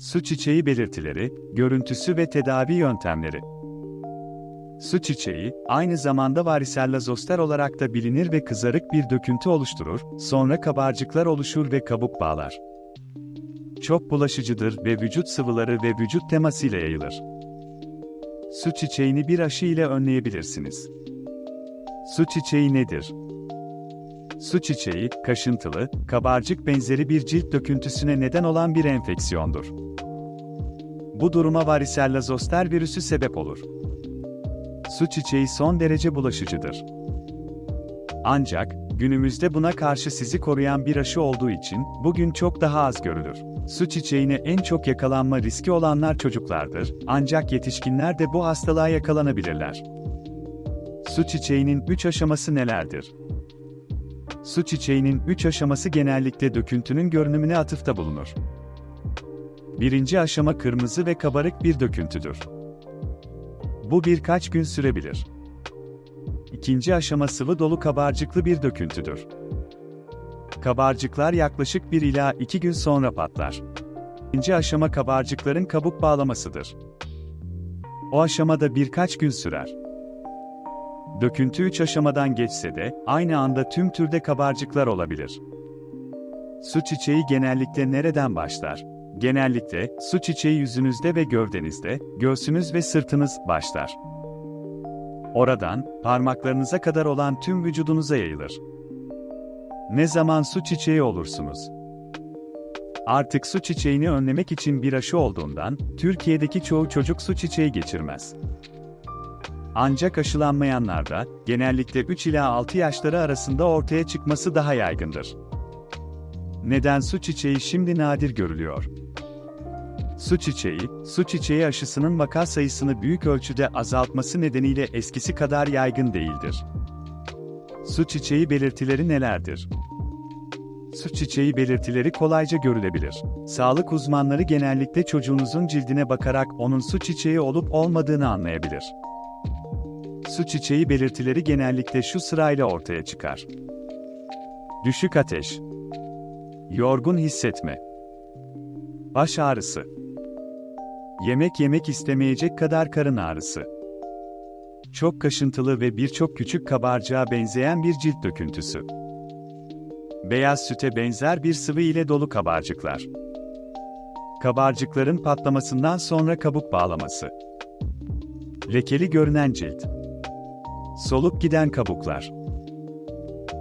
Su çiçeği belirtileri, görüntüsü ve tedavi yöntemleri. Su çiçeği, aynı zamanda varicella zoster olarak da bilinir ve kızarık bir döküntü oluşturur, sonra kabarcıklar oluşur ve kabuk bağlar. Çok bulaşıcıdır ve vücut sıvıları ve vücut temasıyla yayılır. Su çiçeğini bir aşı ile önleyebilirsiniz. Su çiçeği nedir? Su çiçeği, kaşıntılı, kabarcık benzeri bir cilt döküntüsüne neden olan bir enfeksiyondur. Bu duruma varicella zoster virüsü sebep olur. Su çiçeği son derece bulaşıcıdır. Ancak, günümüzde buna karşı sizi koruyan bir aşı olduğu için, bugün çok daha az görülür. Su çiçeğine en çok yakalanma riski olanlar çocuklardır, ancak yetişkinler de bu hastalığa yakalanabilirler. Su çiçeğinin 3 aşaması nelerdir? Su çiçeğinin 3 aşaması genellikle döküntünün görünümüne atıfta bulunur. Birinci aşama kırmızı ve kabarık bir döküntüdür. Bu birkaç gün sürebilir. İkinci aşama sıvı dolu kabarcıklı bir döküntüdür. Kabarcıklar yaklaşık 1 ila 2 gün sonra patlar. İkinci aşama kabarcıkların kabuk bağlamasıdır. O aşamada birkaç gün sürer. Döküntü 3 aşamadan geçse de, aynı anda tüm türde kabarcıklar olabilir. Su çiçeği genellikle nereden başlar? Genellikle, su çiçeği yüzünüzde ve gövdenizde, göğsünüz ve sırtınız başlar. Oradan, parmaklarınıza kadar olan tüm vücudunuza yayılır. Ne zaman su çiçeği olursunuz? Artık su çiçeğini önlemek için bir aşı olduğundan, Türkiye'deki çoğu çocuk su çiçeği geçirmez. Ancak aşılanmayanlarda, genellikle 3 ila 6 yaşları arasında ortaya çıkması daha yaygındır. Neden su çiçeği şimdi nadir görülüyor? Su çiçeği, su çiçeği aşısının vaka sayısını büyük ölçüde azaltması nedeniyle eskisi kadar yaygın değildir. Su çiçeği belirtileri nelerdir? Su çiçeği belirtileri kolayca görülebilir. Sağlık uzmanları genellikle çocuğunuzun cildine bakarak onun su çiçeği olup olmadığını anlayabilir. Su çiçeği belirtileri genellikle şu sırayla ortaya çıkar. Düşük ateş, yorgun hissetme, baş ağrısı, yemek yemek istemeyecek kadar karın ağrısı, çok kaşıntılı ve birçok küçük kabarcığa benzeyen bir cilt döküntüsü, beyaz süte benzer bir sıvı ile dolu kabarcıklar, kabarcıkların patlamasından sonra kabuk bağlaması, lekeli görünen cilt, Solup giden kabuklar.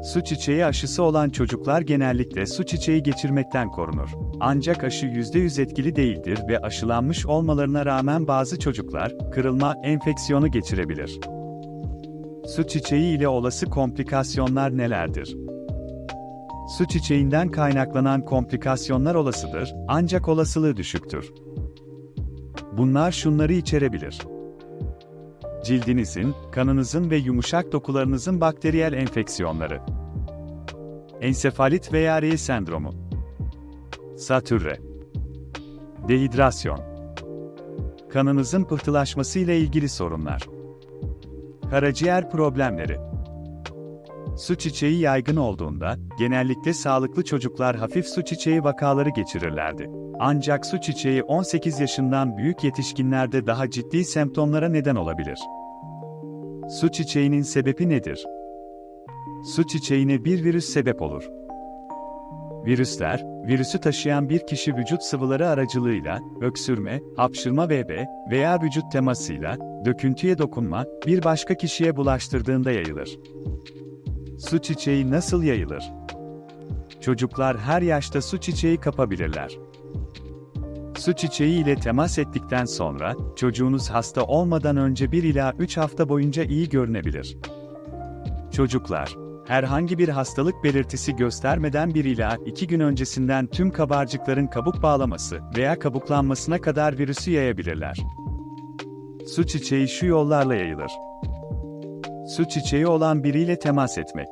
Su çiçeği aşısı olan çocuklar genellikle su çiçeği geçirmekten korunur. Ancak aşı %100 etkili değildir ve aşılanmış olmalarına rağmen bazı çocuklar kırılma enfeksiyonu geçirebilir. Su çiçeği ile olası komplikasyonlar nelerdir? Su çiçeğinden kaynaklanan komplikasyonlar olasıdır, ancak olasılığı düşüktür. Bunlar şunları içerebilir cildinizin, kanınızın ve yumuşak dokularınızın bakteriyel enfeksiyonları. Ensefalit veya Rey sendromu. Satürre. Dehidrasyon. Kanınızın pıhtılaşması ile ilgili sorunlar. Karaciğer problemleri. Su çiçeği yaygın olduğunda, genellikle sağlıklı çocuklar hafif su çiçeği vakaları geçirirlerdi. Ancak su çiçeği 18 yaşından büyük yetişkinlerde daha ciddi semptomlara neden olabilir. Su çiçeğinin sebebi nedir? Su çiçeğine bir virüs sebep olur. Virüsler, virüsü taşıyan bir kişi vücut sıvıları aracılığıyla, öksürme, hapşırma VB veya vücut temasıyla, döküntüye dokunma, bir başka kişiye bulaştırdığında yayılır. Su çiçeği nasıl yayılır? Çocuklar her yaşta su çiçeği kapabilirler. Su çiçeği ile temas ettikten sonra, çocuğunuz hasta olmadan önce 1 ila 3 hafta boyunca iyi görünebilir. Çocuklar, herhangi bir hastalık belirtisi göstermeden 1 ila 2 gün öncesinden tüm kabarcıkların kabuk bağlaması veya kabuklanmasına kadar virüsü yayabilirler. Su çiçeği şu yollarla yayılır. Su çiçeği olan biriyle temas etmek.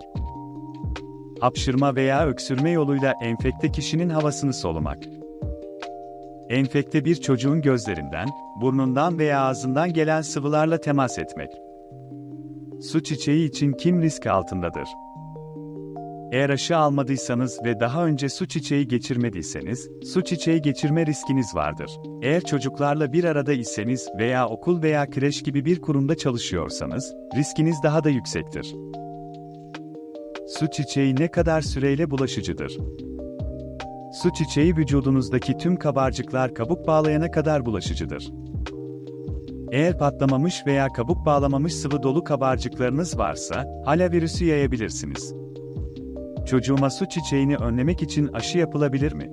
Hapşırma veya öksürme yoluyla enfekte kişinin havasını solumak. Enfekte bir çocuğun gözlerinden, burnundan veya ağzından gelen sıvılarla temas etmek. Su çiçeği için kim risk altındadır? Eğer aşı almadıysanız ve daha önce su çiçeği geçirmediyseniz, su çiçeği geçirme riskiniz vardır. Eğer çocuklarla bir arada iseniz veya okul veya kreş gibi bir kurumda çalışıyorsanız, riskiniz daha da yüksektir. Su çiçeği ne kadar süreyle bulaşıcıdır? Su çiçeği vücudunuzdaki tüm kabarcıklar kabuk bağlayana kadar bulaşıcıdır. Eğer patlamamış veya kabuk bağlamamış sıvı dolu kabarcıklarınız varsa, hala virüsü yayabilirsiniz. Çocuğuma su çiçeğini önlemek için aşı yapılabilir mi?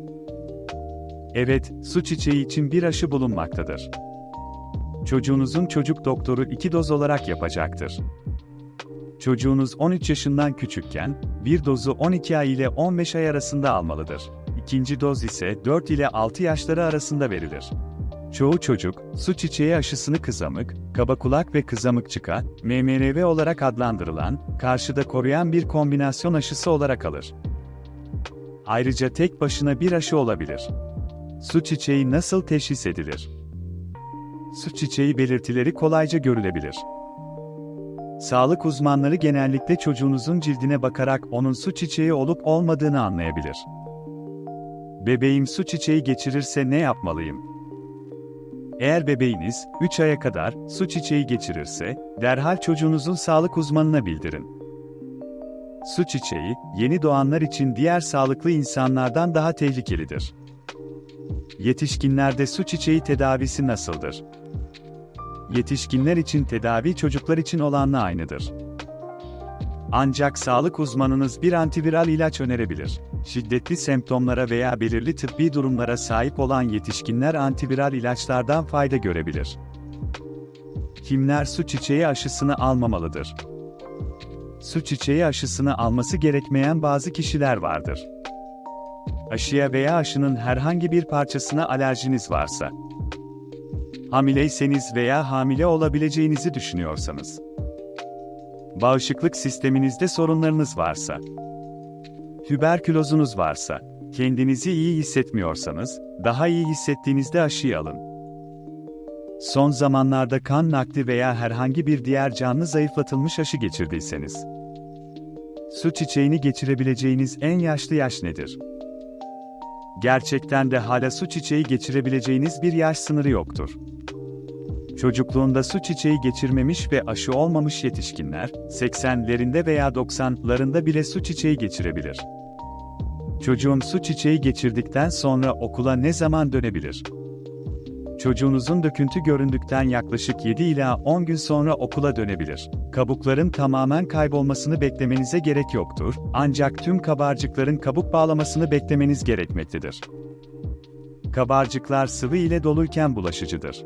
Evet, su çiçeği için bir aşı bulunmaktadır. Çocuğunuzun çocuk doktoru iki doz olarak yapacaktır. Çocuğunuz 13 yaşından küçükken, bir dozu 12 ay ile 15 ay arasında almalıdır. İkinci doz ise 4 ile 6 yaşları arasında verilir. Çoğu çocuk, su çiçeği aşısını kızamık, kaba kulak ve kızamıkçıka, MMRV olarak adlandırılan, karşıda koruyan bir kombinasyon aşısı olarak alır. Ayrıca tek başına bir aşı olabilir. Su çiçeği nasıl teşhis edilir? Su çiçeği belirtileri kolayca görülebilir. Sağlık uzmanları genellikle çocuğunuzun cildine bakarak onun su çiçeği olup olmadığını anlayabilir. Bebeğim su çiçeği geçirirse ne yapmalıyım? Eğer bebeğiniz 3 aya kadar su çiçeği geçirirse, derhal çocuğunuzun sağlık uzmanına bildirin. Su çiçeği, yeni doğanlar için diğer sağlıklı insanlardan daha tehlikelidir. Yetişkinlerde su çiçeği tedavisi nasıldır? Yetişkinler için tedavi çocuklar için olanla aynıdır. Ancak sağlık uzmanınız bir antiviral ilaç önerebilir. Şiddetli semptomlara veya belirli tıbbi durumlara sahip olan yetişkinler antiviral ilaçlardan fayda görebilir. Kimler su çiçeği aşısını almamalıdır? Su çiçeği aşısını alması gerekmeyen bazı kişiler vardır. Aşıya veya aşının herhangi bir parçasına alerjiniz varsa, hamileyseniz veya hamile olabileceğinizi düşünüyorsanız, bağışıklık sisteminizde sorunlarınız varsa, tüberkülozunuz varsa, kendinizi iyi hissetmiyorsanız, daha iyi hissettiğinizde aşıyı alın. Son zamanlarda kan nakli veya herhangi bir diğer canlı zayıflatılmış aşı geçirdiyseniz, su çiçeğini geçirebileceğiniz en yaşlı yaş nedir? Gerçekten de hala su çiçeği geçirebileceğiniz bir yaş sınırı yoktur. Çocukluğunda su çiçeği geçirmemiş ve aşı olmamış yetişkinler, 80'lerinde veya 90'larında bile su çiçeği geçirebilir. Çocuğum su çiçeği geçirdikten sonra okula ne zaman dönebilir? Çocuğunuzun döküntü göründükten yaklaşık 7 ila 10 gün sonra okula dönebilir. Kabukların tamamen kaybolmasını beklemenize gerek yoktur, ancak tüm kabarcıkların kabuk bağlamasını beklemeniz gerekmektedir. Kabarcıklar sıvı ile doluyken bulaşıcıdır.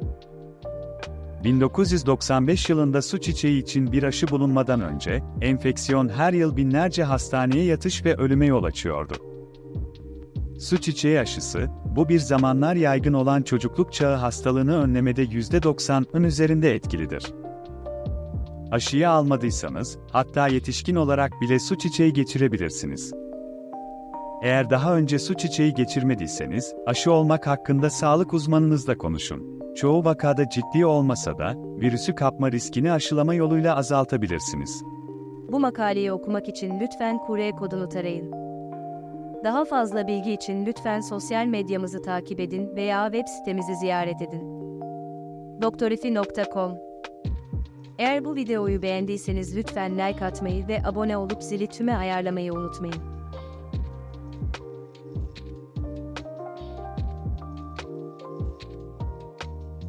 1995 yılında su çiçeği için bir aşı bulunmadan önce, enfeksiyon her yıl binlerce hastaneye yatış ve ölüme yol açıyordu. Su çiçeği aşısı, bu bir zamanlar yaygın olan çocukluk çağı hastalığını önlemede %90'ın üzerinde etkilidir. Aşıyı almadıysanız, hatta yetişkin olarak bile su çiçeği geçirebilirsiniz. Eğer daha önce su çiçeği geçirmediyseniz, aşı olmak hakkında sağlık uzmanınızla konuşun. Çoğu vakada ciddi olmasa da, virüsü kapma riskini aşılama yoluyla azaltabilirsiniz. Bu makaleyi okumak için lütfen QR kodunu tarayın. Daha fazla bilgi için lütfen sosyal medyamızı takip edin veya web sitemizi ziyaret edin. doktorifi.com Eğer bu videoyu beğendiyseniz lütfen like atmayı ve abone olup zili tüme ayarlamayı unutmayın.